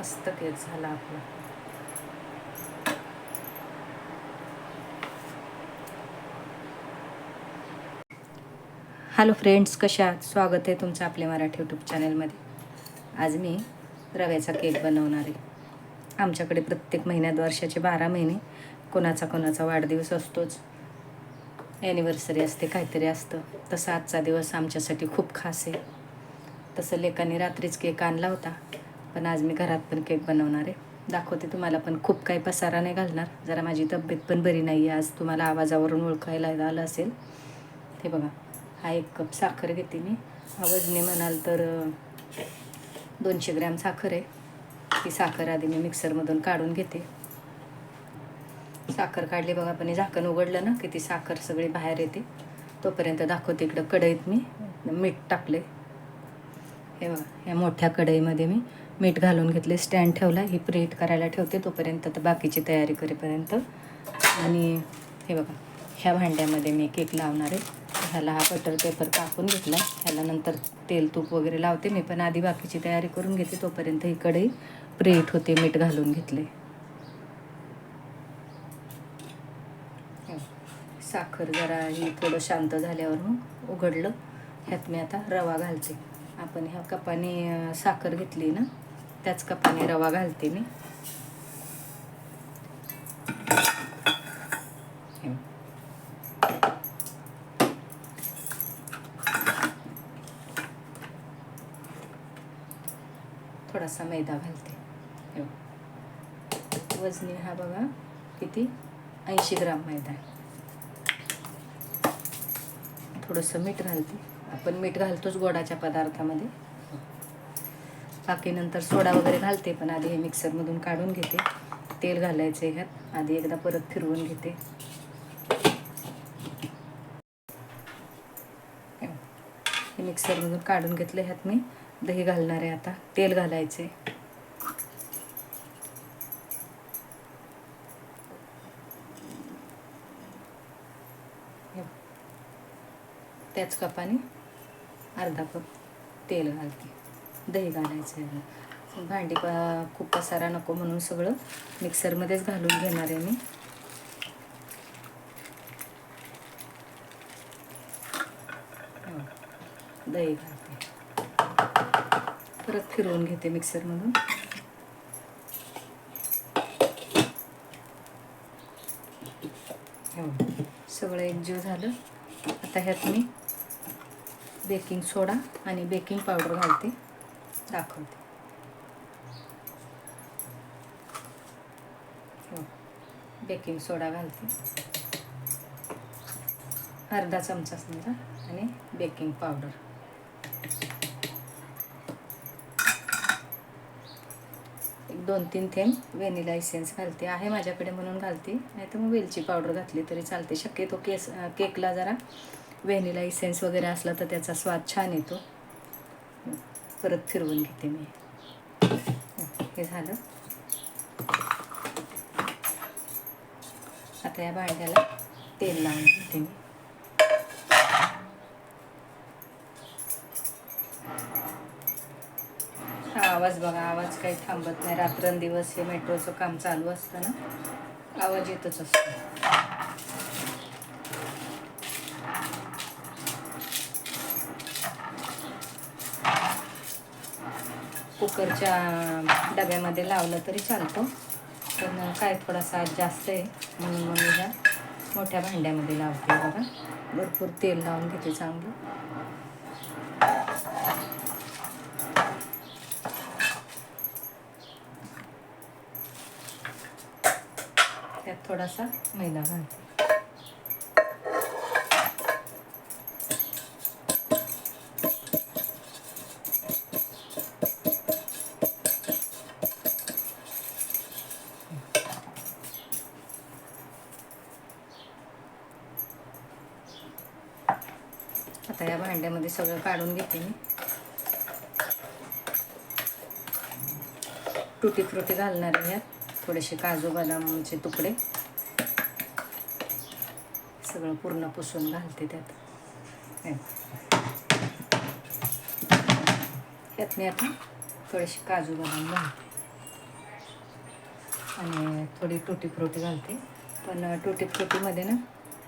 मस्त केक झाला आपला. हॅलो फ्रेंड्स कशा स्वागत आहे तुमचं आपल्या मराठी यूट्यूब चॅनलमध्ये आज मी रव्याचा केक बनवणार आहे. आमच्याकडे प्रत्येक महिन्यात वर्षाचे बारा महिने कोणाचा कोणाचा वाढदिवस असतोच. ॲनिव्हर्सरी असते काहीतरी असतं. तसं आजचा दिवस आमच्यासाठी खूप खास आहे. तसं लेकाने रात्रीच केक आणला होता. पण आज मी घरात पण केक बनवणार आहे. दाखवते तुम्हाला पण. खूप काही पसारा नाही घालणार. जरा माझी तब्येत पण बरी नाही आहे आज तुम्हाला आवाजावरून ओळखायला आलं असेल. हे बघा. हा एक कप साखर घेते मी. आवाजने म्हणाल तर दोनशे ग्रॅम साखर आहे. ती साखर आधी मी मिक्सरमधून काढून घेते. साखर काढली बघा पण हे झाकण उघडलं ना की ती साखर सगळी बाहेर येते. तोपर्यंत दाखवते इकडं कढईत मी. मीठ टाकले हे बघा. ह्या मोठ्या कढईमध्ये मी मीठ घालून घेतले. स्टँड ठेवला. ही प्रेट करायला ठेवते तोपर्यंत तर बाकीची तयारी करेपर्यंत. आणि हे बघा ह्या भांड्यामध्ये मी केक लावणार आहे. ह्याला हा बटर पेपर कापून घेतला. ह्याला नंतर तेल तूप वगैरे लावते. मी पण आधी बाकीची तयारी करून घेते. तोपर्यंत ही कढई प्लेट होते मीठ घालून घेतले. साखर जरा ही थोडं शांत झाल्यावर मग उघडलं. ह्यात मी आता रवा घालते. आपण ह्या कपाने साखर घेतली ना त्याच कपाने रवा घालते मी. थोडासा मैदा घालते. वजनी हा बघा किती? ऐंशी ग्राम मैदा आहे. थोडंसं मीठ घालते. आपण मीठ घालतोच गोडाच्या पदार्थामध्ये. बाकीनंतर सोडा वगैरे घालते पण आधी हे मिक्सरमधून काढून घेते. तेल घालायचं आहे ह्यात. आधी एकदा परत फिरवून घेते. हे मिक्सरमधून काढून घेतलं ह्यात मी दही घालणार आहे आता. तेल घालायचे त्याच कपाने अर्धा कप तेल घालते. दही घालायचं आहे. भांडी खूप पसारा नको म्हणून सगळं मिक्सरमध्येच घालून घेणार आहे मी. हो, दही घालते. परत फिरवून घेते मिक्सरमधून. हो. सगळं एकजीव झालं. आता ह्यात मी बेकिंग सोडा आणि बेकिंग पावडर घालते. दाखवते हो. बेकिंग सोडा घालते. अर्धा चमचा समजा आणि बेकिंग पावडर एक दोन तीन थेंब व्हॅनिला इसेन्स घालते. आहे माझ्याकडे म्हणून घालते. नाही तर मग वेलची पावडर घातली तरी चालते. शक्यतो केस केकला जरा व्हॅनिला इसेन्स वगैरे असला तर त्याचा स्वाद छान येतो. परत फिरवून घेते मी. हे झालं. आता या भांड्याला तेल लावून घेते मी. हा आवाज बघा आवाज काही थांबत नाही. रात्रंदिवस हे मेट्रोचं काम चालू असतं ना आवाज येतच असतो. कुकरच्या डब्यामध्ये लावलं तरी चालतो. पण काय थोडासा आज जास्त आहे म्हणून मग मी ह्या मोठ्या भांड्यामध्ये लावते बघा. भरपूर तेल लावून घेते चांगलं. त्यात थोडासा मैदा घालते. आता या भांड्यामध्ये सगळं काढून घेते मी. तुटी फ्रुटी घालणार आहे यात. थोडेसे काजू बदामचे तुकडे. सगळं पूर्ण पुसून घालते त्यात. यात मी आता थोडेसे काजू बदाम घालते. आणि थोडी टुटी फ्रुटी घालते. पण टुटी फ्रुटीमध्ये ना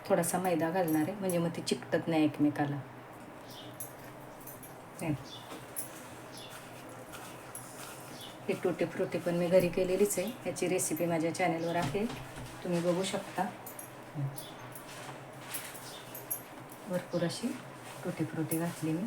थोडासा मैदा घालणार आहे. म्हणजे मग ते चिकटत नाही एकमेकाला. हे. ही टुटी फ्रुटी पण मी घरी केलेलीच आहे. याची रेसिपी माझ्या चॅनलवर आहे. तुम्ही बघू शकता. भरपूर अशी टुटी फ्रुटी घातली मी.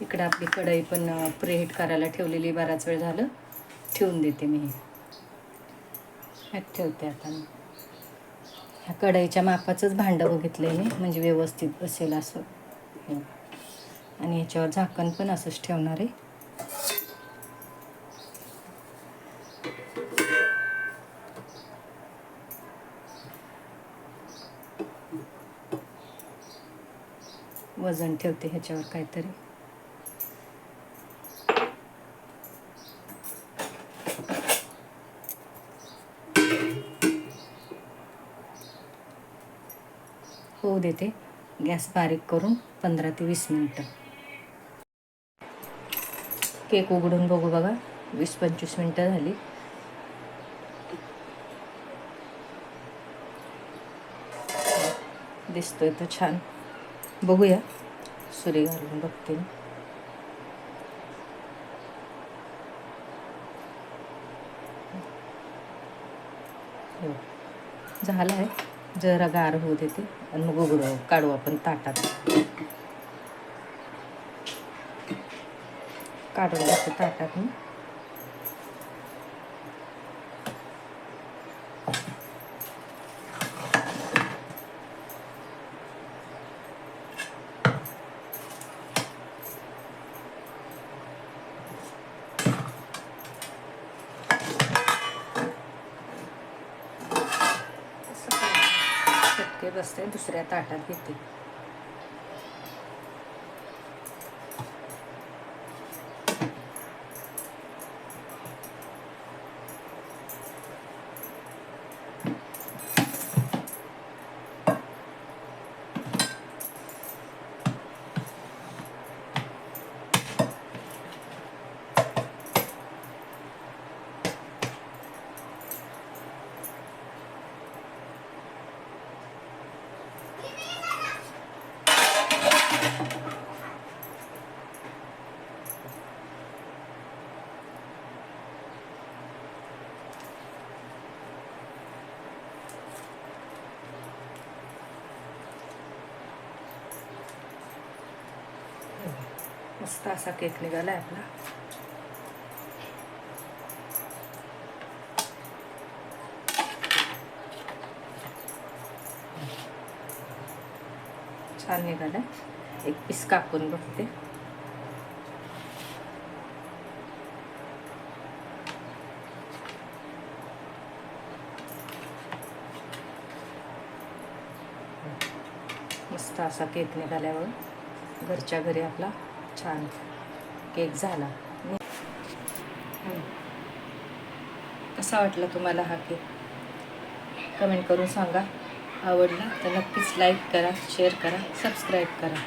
इकडं आपली कढई पण प्रेहीट करायला ठेवलेली बराच वेळ झालं. ठेवून देते मी. ह्यात ठेवते आता मी. ह्या कढईच्या मापाचंच भांडं बघितलं मी म्हणजे व्यवस्थित बसेल असं. आणि ह्याच्यावर झाकण पण असंच ठेवणार आहे. वजन ठेवते ह्याच्यावर काहीतरी. गॅस बारीक करून पंधरा ते वीस मिनटं. केक उघडून बघू बघा. वीस पंचवीस मिनटं झाली. दिसतोय तो छान. बघूया. सुरी घालून बघते हो. झालं आहे. जरा गार होऊ देते. आणि मग उघडू काढू आपण ताटात. काढून घेते ताटात मी दुसऱ्या ताटात घेते. मस्त असा केक निघाला आहे आपला. छान निघाला एक पीस कापून बघते. मस्त असा केक निघाल्यावर घरच्या घरी आपला. छान केक झाला. कसा वाटला तुम्हाला हा केक? कमेंट करून सांगा. आवडला तर नक्कीच लाईक करा शेअर करा सबस्क्राईब करा.